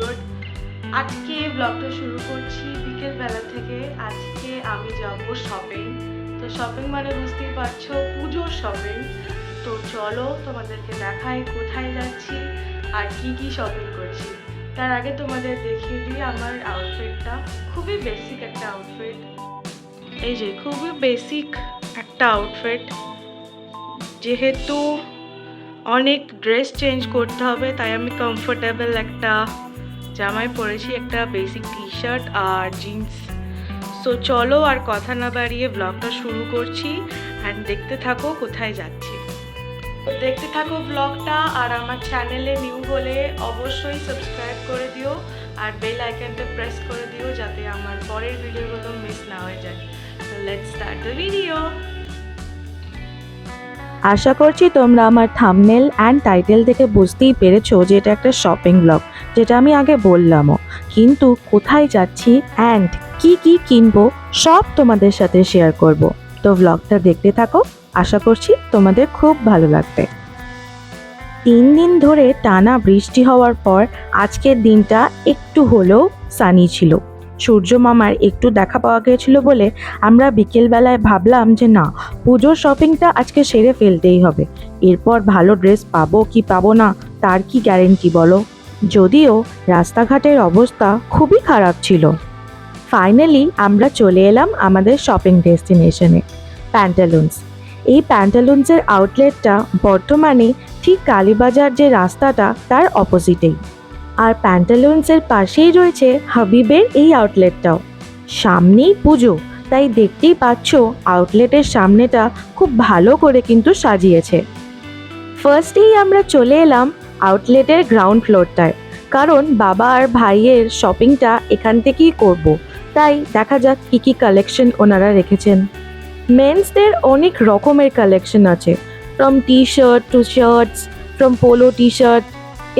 Good আজকে ব্লগটা শুরু করছি বিকেলবেলা থেকে। আজকে আমি যাব শপিং তো শপিং মানে বুঝতেই পারছ, পুজোর শপিং তো চলো তোমাদেরকে দেখাই কোথায় যাচ্ছি আর কি কি শপিং করছি। তার আগে তোমাদের দেখিয়ে দিই আমার আউটফিটটা খুবই বেসিক একটা আউটফিট এই যে খুবই বেসিক একটা আউটফিট যেহেতু অনেক ড্রেস চেঞ্জ করতে হবে, তাই আমি কমফোর্টেবল একটা জামাই পরেছি, একটা বেসিক টি শার্ট আর জিন্স সো চলো আর কথা না বাড়িয়ে ব্লগটা শুরু করছি অ্যান্ড দেখতে থাকো কোথায় যাচ্ছি। দেখতে থাকো ব্লগটা আর আমার চ্যানেলে নিউ হলে অবশ্যই সাবস্ক্রাইব করে দিও আর বেল আইকনটা প্রেস করে দিও যাতে আমার পরের ভিডিওগুলো মিস না হয়ে যায়। লেটস স্টার্ট দ্য ভিডিও আশা করছি তোমরা আমার থামনেল অ্যান্ড টাইটেল থেকে বুঝতেই পেরেছ যে এটা একটা শপিং ব্লগ যেটা আমি আগে বললামও। কিন্তু কোথায় যাচ্ছি অ্যান্ড কি কি কিনবো, সব তোমাদের সাথে শেয়ার করব। তো ব্লগটা দেখতে থাকো, আশা করছি তোমাদের খুব ভালো লাগবে। তিন দিন ধরে টানা বৃষ্টি হওয়ার পর আজকের দিনটা একটু হলেও সানি ছিল। সূর্য মামার একটু দেখা পাওয়া গিয়েছিল বলে আমরা বিকেলবেলায় ভাবলাম যে না, পুজোর শপিংটা আজকে সেরে ফেলতেই হবে। এরপর ভালো ড্রেস পাবো কি পাবো না, তার কি গ্যারেন্টি বলো? যদিও রাস্তাঘাটের অবস্থা খুবই খারাপ ছিল। ফাইনালি আমরা চলে এলাম আমাদের শপিং ডেস্টিনেশনে প্যান্টালুন্স এই প্যান্টালুন্সের আউটলেটটা বর্তমানে ঠিক কালীবাজার যে রাস্তাটা, তার অপোজিটেই আর প্যান্টালুন্সের পাশেই রয়েছে হাবিবের এই আউটলেটটাও সামনেই পুজো, তাই দেখতেই পাচ্ছ আউটলেটের সামনেটা খুব ভালো করে কিন্তু সাজিয়েছে ফার্স্টেই আমরা চলে এলাম আউটলেটের গ্রাউন্ড ফ্লোরটায় কারণ বাবা আর ভাইয়ের শপিংটা এখান থেকেই করব। তাই দেখা যাক কী কী কালেকশন ওনারা রেখেছেন মেন্সদের অনেক রকমের কালেকশন আছে from T shirt to shirts from polo T shirt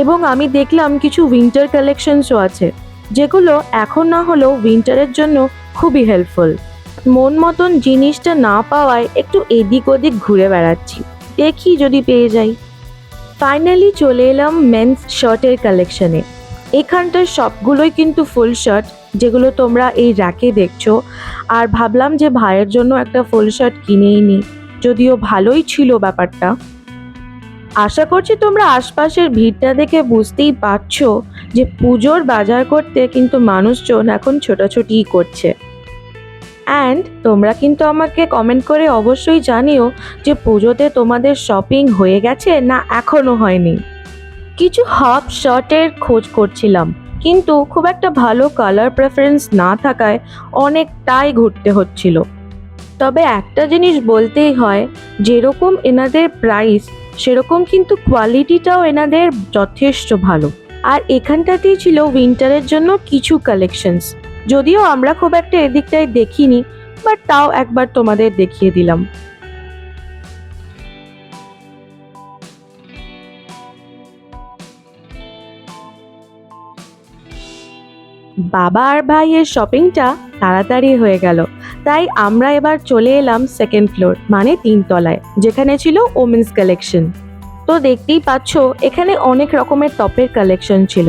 এবং আমি দেখলাম কিছু উইন্টার কালেকশনসও আছে, যেগুলো এখন না হলেও উইন্টারের জন্য খুবই হেল্পফুল মন মতন জিনিসটা না পাওয়ায় একটু এদিক ওদিক ঘুরে বেড়াচ্ছি, দেখি যদি পেয়ে যাই। ফাইনালি চলে এলাম মেন্স শার্টের কালেকশনে এখানটার সবগুলোই কিন্তু ফুল শার্ট যেগুলো তোমরা এই র্যাকে দেখছ। আর ভাবলাম যে ভাইয়ের জন্য একটা ফুল শার্ট কিনেই নিই যদিও ভালোই ছিল ব্যাপারটা। আশা করছি তোমরা আশপাশের ভিড়টা দেখে বুঝতেই পারছ যে পুজোর বাজার করতে কিন্তু মানুষজন এখন ছোটাছুটিই করছে। অ্যান্ড তোমরা কিন্তু আমাকে কমেন্ট করে অবশ্যই জানিও যে পুজোতে তোমাদের শপিং হয়ে গেছে না এখনও হয়নি। কিছু হাফ শার্টের খোঁজ করছিলাম, কিন্তু খুব একটা ভালো কালার প্রেফারেন্স না থাকায় অনেকটাই ঘুরতে হচ্ছিল। তবে একটা জিনিস বলতেই হয়, যেরকম এনাদের প্রাইস সেরকম কিন্তু কোয়ালিটিটাও এনাদের যথেষ্ট ভালো। আর এখানটাতেই ছিল উইন্টারের জন্য কিছু কালেকশনস যদিও আমরা খুব একটা এদিকটায় দেখিনি বাট তাও একবার তোমাদের দেখিয়ে দিলাম। বাবা আর ভাইয়ের শপিংটা তাড়াতাড়ি হয়ে গেল। তাই আমরা এবার চলে এলাম সেকেন্ড ফ্লোর মানে তিনতলায়, যেখানে ছিল ওমেন্স কালেকশন তো দেখতেই পাচ্ছ, এখানে অনেক রকমের টপের কালেকশন ছিল।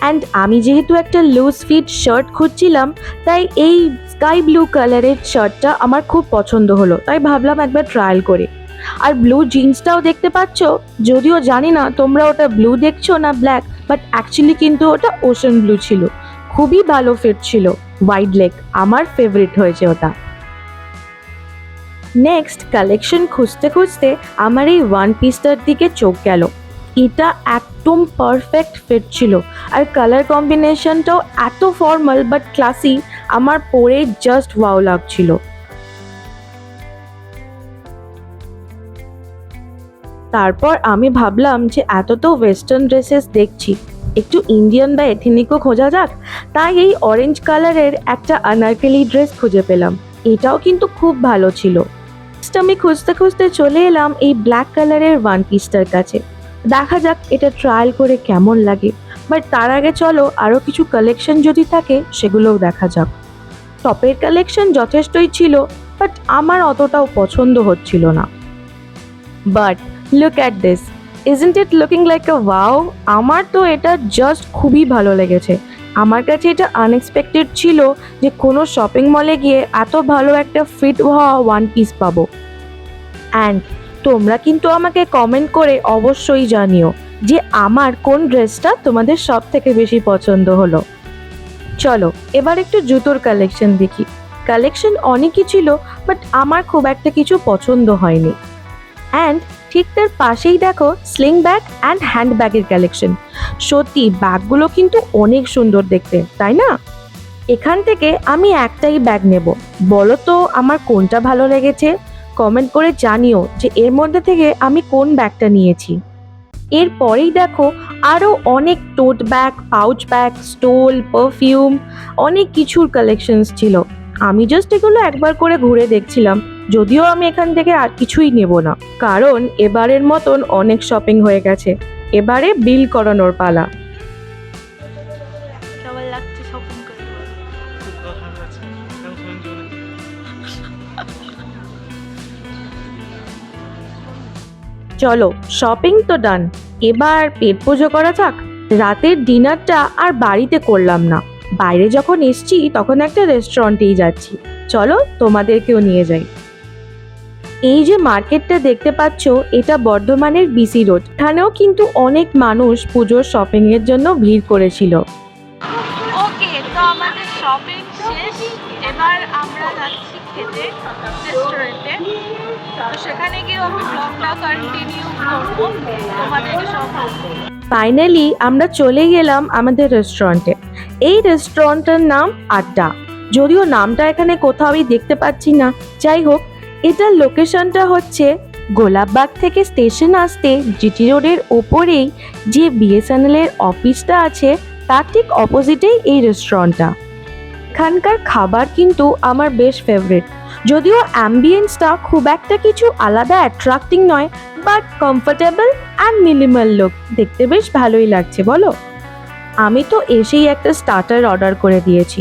অ্যান্ড আমি যেহেতু একটা লুজ ফিট শার্ট খুঁজছিলাম, তাই এই স্কাই ব্লু কালারের শার্টটা আমার খুব পছন্দ হলো, তাই ভাবলাম একবার ট্রায়াল করি। আর ব্লু জিন্সটাও দেখতে পাচ্ছ, যদিও জানি না তোমরা ওটা ব্লু দেখছ না ব্ল্যাক বাট অ্যাকচুয়ালি কিন্তু ওটা ওশন ব্লু ছিল। খুবই ভালো ফিট ছিল। ওয়াইড লেগ আমার ফেভারিট হয়েছে ওটা। নেক্সট কালেকশন খুঁজতে খুঁজতে আমার এই ওয়ান পিসটার দিকে চোখ গেল। এটা একদম পারফেক্ট ফিট ছিল। আর কালার কম্বিনেশনটাও এত ফর্মাল বাট ক্লাসি আমার পরে জাস্ট ওয়াও লাগছিল। তারপর আমি ভাবলাম যে এত তো ওয়েস্টার্ন ড্রেসেস দেখছি। একটু ইন্ডিয়ান বা এথেনিকও খোঁজা যাক। তাই এই অরেঞ্জ কালারের একটা আনারকেলি ড্রেস খুঁজে পেলাম। এটাও কিন্তু খুব ভালো ছিল। আমি খুঁজতে খুঁজতে চলে এলাম এই ব্ল্যাক কালারের ওয়ান পিসটার কাছে। দেখা যাক এটা ট্রায়াল করে কেমন লাগে। বাট তার আগে চলো আরও কিছু কালেকশন যদি থাকে, সেগুলোও দেখা যাক। টপের কালেকশন যথেষ্টই ছিল বাট আমার অতটাও পছন্দ হচ্ছিল না। But look at this isn't it looking like a wow আমার তো এটা জাস্ট খুবই ভালো লেগেছে। আমার কাছে এটা আনএক্সপেক্টেড ছিল যে কোনো শপিং মলে গিয়ে এত ভালো একটা ফিট হওয়া ওয়ান পিস পাবো। অ্যান্ড তোমরা কিন্তু আমাকে কমেন্ট করে অবশ্যই জানিও যে আমার কোন ড্রেসটা তোমাদের সব থেকে বেশি পছন্দ হলো। চলো, এবার একটু জুতোর কালেকশন দেখি। কালেকশন অনেকই ছিল বাট আমার খুব একটা কিছু পছন্দ হয়নি। অ্যান্ড ঠিক তার পাশেই দেখো স্লিং ব্যাগ অ্যান্ড হ্যান্ড ব্যাগের কালেকশন সত্যি ব্যাগগুলো কিন্তু অনেক সুন্দর দেখতে, তাই না? এখান থেকে আমি একটাই ব্যাগ নেব। বলো তো, আমার কোনটা ভালো লেগেছে? কমেন্ট করে জানিও যে এর মধ্যে থেকে আমি কোন ব্যাগটা নিয়েছি। এরপরেই দেখো আরও অনেক tote bag pouch bag stole perfume অনেক কিছুর কালেকশনস ছিল। আমি জাস্ট এগুলো একবার করে ঘুরে দেখছিলাম। যদিও আমি এখান থেকে আর কিছুই নেব না। কারণ এবারের মতন অনেক শপিং হয়ে গেছে। এবারে বিল করানোর পালা। চলো শপিং তো ডান এবার পেট পুজো করা যাক। রাতের ডিনারটা আর বাড়িতে করলাম না। বাইরে যখন এসছি তখন একটা রেস্টুরেন্টেই যাচ্ছি। চলো তোমাদেরকেও নিয়ে যাই। এই যে মার্কেটটা দেখতে পাচ্ছ এটা বর্ধমানের বিসি রোড এখানেও কিন্তু অনেক মানুষ পুজোর শপিং এর জন্য ভিড় করেছিল। ওকে তো আমাদের শপিং শেষ। এবার আমরা যাচ্ছি খেতে রেস্টুরেন্টে তো সেখানে গিয়ে আমি ব্লগটা কন্টিনিউ করব। তোমাদেরকে সব ফাইনালি আমরা চলে গেলাম আমাদের রেস্টুরেন্টে এই রেস্টুরেন্টের নাম আড্ডা। যদিও নামটা এখানে কোথাওই দেখতে পাচ্ছি না। যাই হোক এটার লোকেশনটা হচ্ছে গোলাপবাগ থেকে স্টেশন আসতে জিটি রোডের ওপরেই যে বিএসএনএল এর অফিসটা আছে, তার ঠিক অপোজিটেই এই রেস্টুরেন্টটা এখানকার খাবার কিন্তু আমার বেশ ফেভারিট যদিও অ্যাম্বিয়েন্সটা খুব একটা কিছু আলাদা অ্যাট্রাক্টিং নয় but comfortable and minimal look দেখতে বেশ ভালোই লাগছে, বলো? আমি তো এসেই একটা স্টার্টার অর্ডার করে দিয়েছি।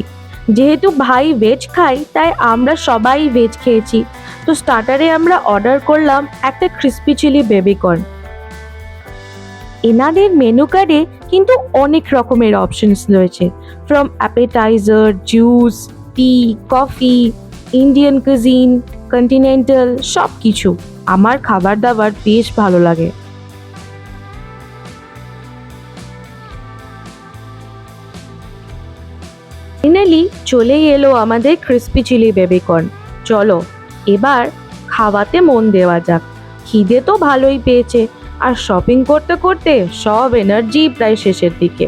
যেহেতু ভাই ভেজ খাই তাই আমরা সবাই ভেজ খেয়েছি। তো স্টার্টারে আমরা অর্ডার করলাম একটা ক্রিস্পি চিলি বেবিকর্ন এনাদের মেনু কার্ডে কিন্তু অনেক রকমের অপশনস রয়েছে। From appetizer juice tea coffee Indian cuisine continental সব কিছু আমার খাবার দাবার বেশ ভালো লাগে। ফাইনালি চলেই এলো আমাদের ক্রিস্পি চিলি বেবিকর্ন চলো এবার খাওয়াতে মন দেওয়া যাক। খিদে তো ভালোই পেয়েছে, আর শপিং করতে করতে সব এনার্জি প্রায় শেষের দিকে।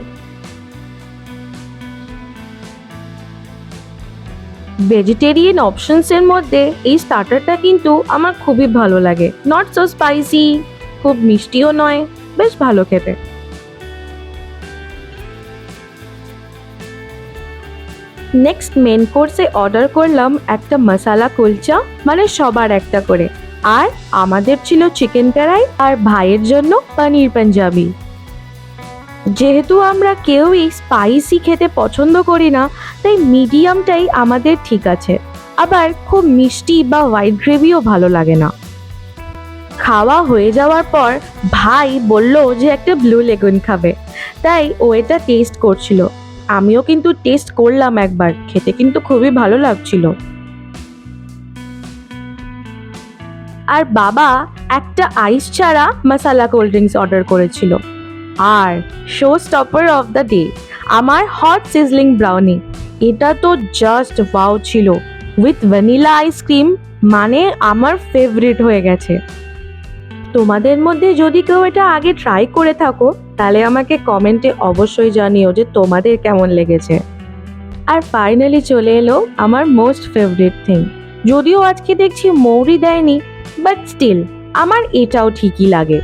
ভেজিটেরিয়ান অপশনসের মধ্যে এই স্টার্টারটা কিন্তু আমার খুবই ভালো লাগে। নট সো স্পাইসি খুব মিষ্টিও নয়, বেশ ভালো খেতে। নেক্সট মেন কোর্সে অর্ডার করলাম একটা মশালা কুলচা মানে সবার একটা করে। আর আমাদের ছিল চিকেন কড়াই আর ভাইয়ের জন্য পনির পাঞ্জাবি যেহেতু আমরা কেউই স্পাইসি খেতে পছন্দ করি না, তাই মিডিয়ামটাই আমাদের ঠিক আছে। আবার খুব মিষ্টি বা হোয়াইট গ্রেভিও ভালো লাগে না। খাওয়া হয়ে যাওয়ার পর ভাই বলল যে একটা ব্লু লেগুন খাবে। তাই ও এটা টেস্ট করছিল। আমিও কিন্তু টেস্ট করলাম একবার। খেতে কিন্তু খুবই ভালো লাগছিল। আর বাবা একটা আইস ছাড়া মশালা কোল্ড ড্রিঙ্কস অর্ডার করেছিল। আর show stopper of the day আমার হট সিজলিং ব্রাউনি এটা তো জাস্ট ওয়াও ছিল। উইথ ভ্যানিলা আইসক্রিম মানে আমার ফেভারিট হয়ে গেছে। তোমাদের মধ্যে যদি কেউ এটা আগে ট্রাই করে থাকো তাহলে আমাকে কমেন্টে অবশ্যই জানিও যে তোমাদের কেমন লেগেছে। আর ফাইনালি চলে এলো আমার মোস্ট ফেভারিট থিং যদিও আজকে দেখছি মৌরি দেয়নি বাট স্টিল আমার এটাও ঠিকই লাগে।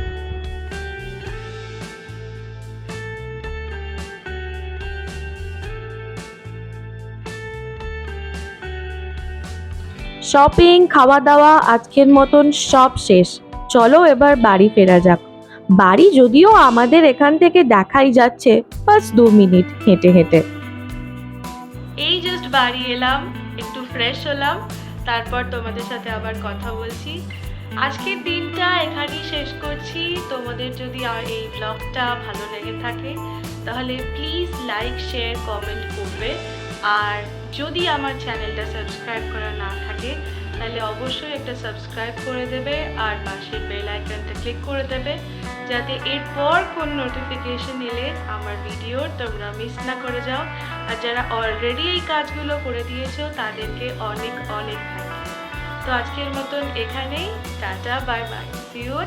শপিং খাওয়া দাওয়া, আজকের মতন সব শেষ। চলো এবার বাড়ি ফেরা যাক। বাড়ি যদিও আমাদের এখান থেকে দেখাই যাচ্ছে বাস দু মিনিট হেঁটে হেঁটে। এই জাস্ট বাড়ি এলাম, একটু ফ্রেশ হলাম, তারপর তোমাদের সাথে আবার কথা বলছি। আজকের দিনটা এখানেই শেষ করছি। তোমাদের যদি আর এই ব্লগটা ভালো লেগে থাকে, তাহলে প্লিজ লাইক শেয়ার কমেন্ট করবে। আর যদি আমার চ্যানেলটা সাবস্ক্রাইব করা না থাকে তাহলে অবশ্যই একটা সাবস্ক্রাইব করে দেবে আর পাশের বেল আইকনটা ক্লিক করে দেবে, যাতে এরপর কোন নোটিফিকেশন এলে আমার ভিডিও তোমরা মিস না করে যাও। আর যারা অলরেডি এই কাজগুলো করে দিয়েছ, তাদেরকে অনেক অনেক তো আজকের মতন এখানেই, টাটা বাই বাই সিও